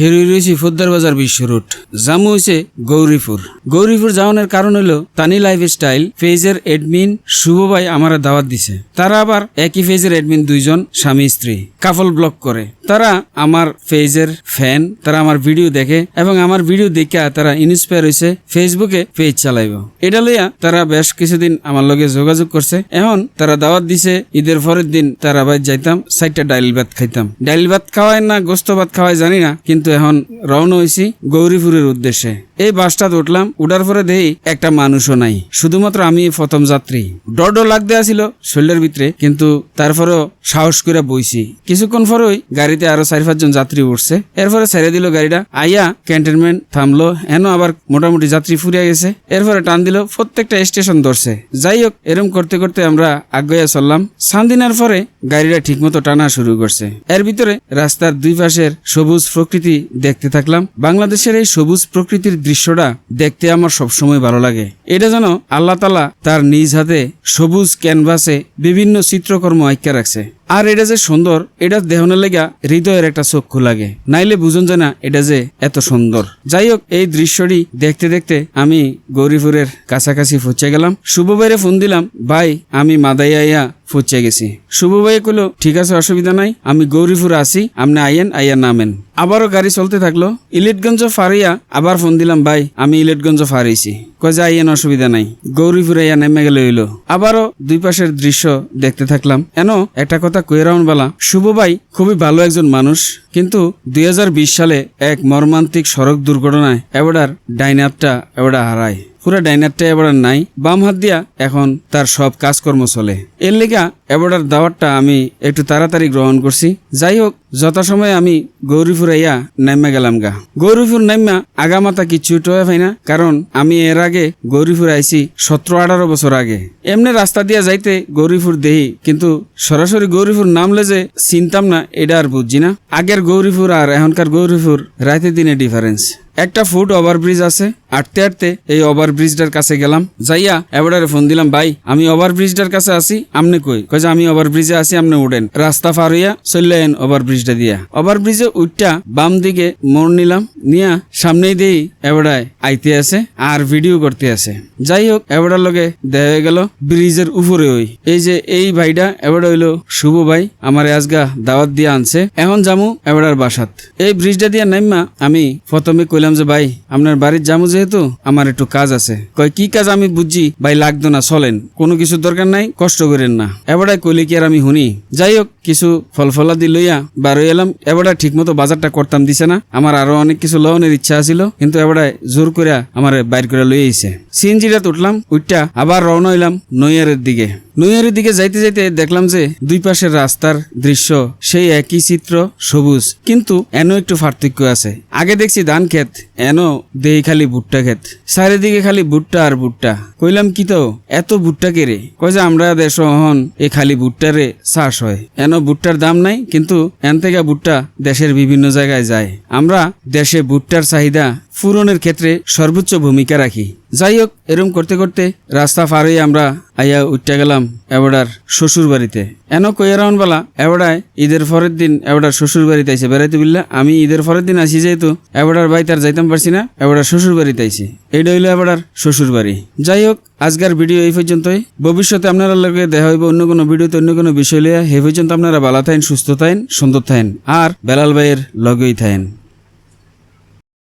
খেরুই রয়েছি ফুদ্দার বাজার বিশ্ব রুট জামু হয়েছে গৌরীপুর। গৌরীপুর যাওয়ানোর কারণ হলো, তানি লাইফ স্টাইল পেজের এডমিন শুভ ভাই আমার দাওয়াত দিছে। তারা আবার একই পেজের এডমিন দুইজন স্বামী স্ত্রী, কাফল ব্লক করে। তারা আমার পেজের ফ্যান তারা আমার ভিডিও দেখে এবং আমার ভিডিও দেখে তারা ইন্সপায়ার হয়েছে ফেসবুকে পেজ চালাইব। এটা লইয়া তারা বেশ কিছুদিন আমার লগে যোগাযোগ করছে। এখন তারা দাওয়াত দিছে, ঈদের পরের দিন তারা বাই যাইতাম সাইডটা ডাইল ভাত খাইতাম। ডাইল ভাত খাওয়ায় না, গোস্ত ভাত খাওয়ায় জানি না, কিন্তু এখন রওনা হয়েছি গৌরীপুরের উদ্দেশ্যে। এই বাসটা উঠলাম উঠার পরে দেই একটা মানুষও নাই। শুধুমাত্র আমি প্রথম যাত্রী। ডর ডর লাগতে আসিল শরীরের ভিতরে, কিন্তু তারপরেও সাহস করে বইছি। কিছুক্ষণ পরেই গাড়িতে আরও চারি পাঁচজন যাত্রী উঠছে। এরপরে ছেড়ে দিল গাড়িটা। আইয়া ক্যান্টনমেন্ট থামলো। এন আবার মোটামুটি যাত্রী ফুরিয়ে গেছে। এরপরে টান দিল, প্রত্যেকটা স্টেশন ধরছে। যাই হোক, এরম করতে করতে আমরা আগ্রয়া চললাম। সান্দিনার পরে গাড়িটা ঠিকমতো টানা শুরু করছে। এর ভিতরে রাস্তার দুই পাশের সবুজ প্রকৃতি দেখতে থাকলাম। বাংলাদেশের এই সবুজ প্রকৃতির দৃশ্যটা দেখতে আমার সবসময় ভালো লাগে। এটা যেন আল্লাহ তালা তার নিজ হাতে সবুজ ক্যানভাসে বিভিন্ন চিত্রকর্ম আঁকা রাখছে। আর এটা যে সুন্দর, এটা দেহনের লেগা হৃদয়ের একটা চক্ষু লাগে। নাইলে বুঝুন যে না এটা যে এত সুন্দর। যাই হোক, এই দৃশ্যটি দেখতে দেখতে আমি গৌরীপুরের কাছাকাছি পৌঁছে গেলাম। শুভ ভাইরে ফোন দিলাম, ভাই, আমি মাদাইয়া ফুচে গেছি। শুভ ভাই কইলো, ঠিক আছে, অসুবিধা নাই, আমি গৌরীপুর আসি আপনি আইয়েন, আইয়া নামেন। আবারও গাড়ি চলতে থাকল। ইলিটগঞ্জ ফারিয়া, আবার ফোন দিলাম, ভাই, আমি ইলিটগঞ্জ ফারিয়েছি। কয় আইয়েন, অসুবিধা নাই। গৌরীপুর আইয়া নেমে গেলে হইল। আবারও দুই পাশের দৃশ্য দেখতে থাকলাম। এন, একটা কথা কয়ে রাউন বালা। শুভ ভাই, খুবই ভালো একজন মানুষ, কিন্তু দুই হাজার বিশ সালে এক মর্মান্তিক সড়ক দুর্ঘটনায় এবাডার ডাইনাপটা এবাডা হারায়। পুরো ডাইনারটা এবার নাই। বাম হাত দিয়া এখন তার সব কাজকর্ম চলে। এর লেগা এবারের দাওয়াতটা আমি একটু তাড়াতাড়ি গ্রহণ করছি। যাই হোক, যথাসময়ে আমি গৌরীপুর আইয়া নাইমা গেলাম গা। গৌরীপুর নাইমা আগামাতা কিচ্ছু টয়ে পাই না কারণ আমি এর আগে গৌরীপুর আইছি সতেরো আঠারো বছর আগে। এমনি রাস্তা দিয়া যাইতে গৌরীপুর দেহি, কিন্তু সরাসরি গৌরীপুর নামলে যে চিনতাম না, এটা আর বুঝছি না। আগের গৌরীপুর আর এখনকার গৌরীপুর রাইতে দিনে ডিফারেন্স একটা ফুট ওভারব্রিজ আছে আটতে আটতে এই ওভারব্রিজটার কাছে গেলাম। যাইয়া এবারে ফোন দিলাম, ভাই, আমি ওভারব্রিজটার কাছে আসি আমনে কই? কই যে, আমি ওভারব্রিজে আসি আমনে উঠেন রাস্তা পার হইয়া চললেন ওভারব্রিজটা দিয়া। ওভারব্রিজে উঠটা বাম দিকে মোড় নিলাম, নিয়া সামনেই দেই এবারায় আইতে আছে আর ভিডিও করতে আছে। যাই হোক এবারার লগে দেখা গেল ব্রিজের উপরে ওই। এই যে এই ভাইটা এবার হইল শুভ ভাই, আমার আজগা দাওয়াত দিয়ে আনছে। এখন জামু এবারার বাসাত। এই ব্রিজটা দিয়া নাইমা আমি প্রথমে কইলাম যে, ভাই, আপনার বাড়ির জামু যেহেতু আমার একটু কাজ আছে। কয়, কি কাজ আমি বুঝি? ভাই, লাগতো না, চলেন। কোনো কিছু দরকার নাই, কষ্ট করেন না। এবারে কইলে কি আর আমি শুনি? যাই হোক, কিছু ফল ফলাদি লইয়া বারো এলাম। এবারে ঠিক মতো বাজারটা করতাম দিছে না। আমার আরও অনেক কিছু লওনের ইচ্ছা আছিল, কিন্তু এবারে জোর করে আমার বাইর করে লইয়াছে আইছে। সিএনজিটা উঠলাম উঠটা আবার রওনা হইলাম নৈয়ারের দিকে। নৈয়ারের দিকে যাইতে যাইতে দেখলাম যে দুই পাশের রাস্তার দৃশ্য সেই একই চিত্র, সবুজ। কিন্তু এন একটু পার্থক্য আছে। আগে দেখছি ধান ক্ষেত এন দেই খালি ভুট্টা ক্ষেত। চারিদিকে খালি ভুট্টা আর ভুট্টা। কইলাম কি তো, এত ভুট্টা কেরে কয় যে আমরা দেশ হন, এ খালি ভুট্টারে চাষ হয়। এন ভুট্টার দাম নাই, কিন্তু এন থেকে ভুট্টা দেশের বিভিন্ন জায়গায় যায়। আমরা দেশে ভুট্টার চাহিদা পূরণের ক্ষেত্রে সর্বোচ্চ ভূমিকা রাখি। যাই হোক, এরম করতে করতে রাস্তা পার হয়ে আমরা আইয়া উঠতে গেলাম এবাডার শ্বশুর বাড়িতে এন কইয়ারাউন বেলা এবাডায় ঈদের পরের দিন এবাডার শ্বশুর বাড়িতে আইসে বেড়াইতে বললে, আমি ঈদের পরের দিন আসি যেহেতু এবাডার বাড়ি তার যাইতাম পারছি না এবাডার শ্বশুর বাড়িতে আইসি এইটা হইল এবাডার শ্বশুর বাড়ি যাই হোক আজকের ভিডিও এই পর্যন্তই। ভবিষ্যতে আপনারা লগে দেখা হইব অন্য কোনো ভিডিওতে, অন্য কোনো বিষয় লইয়া হে পর্যন্ত আপনারা ভালো থাকেন, সুস্থ থাকেন, সুন্দর থাকেন, আর বেলাল ভাইয়ের লগেই থাকেন।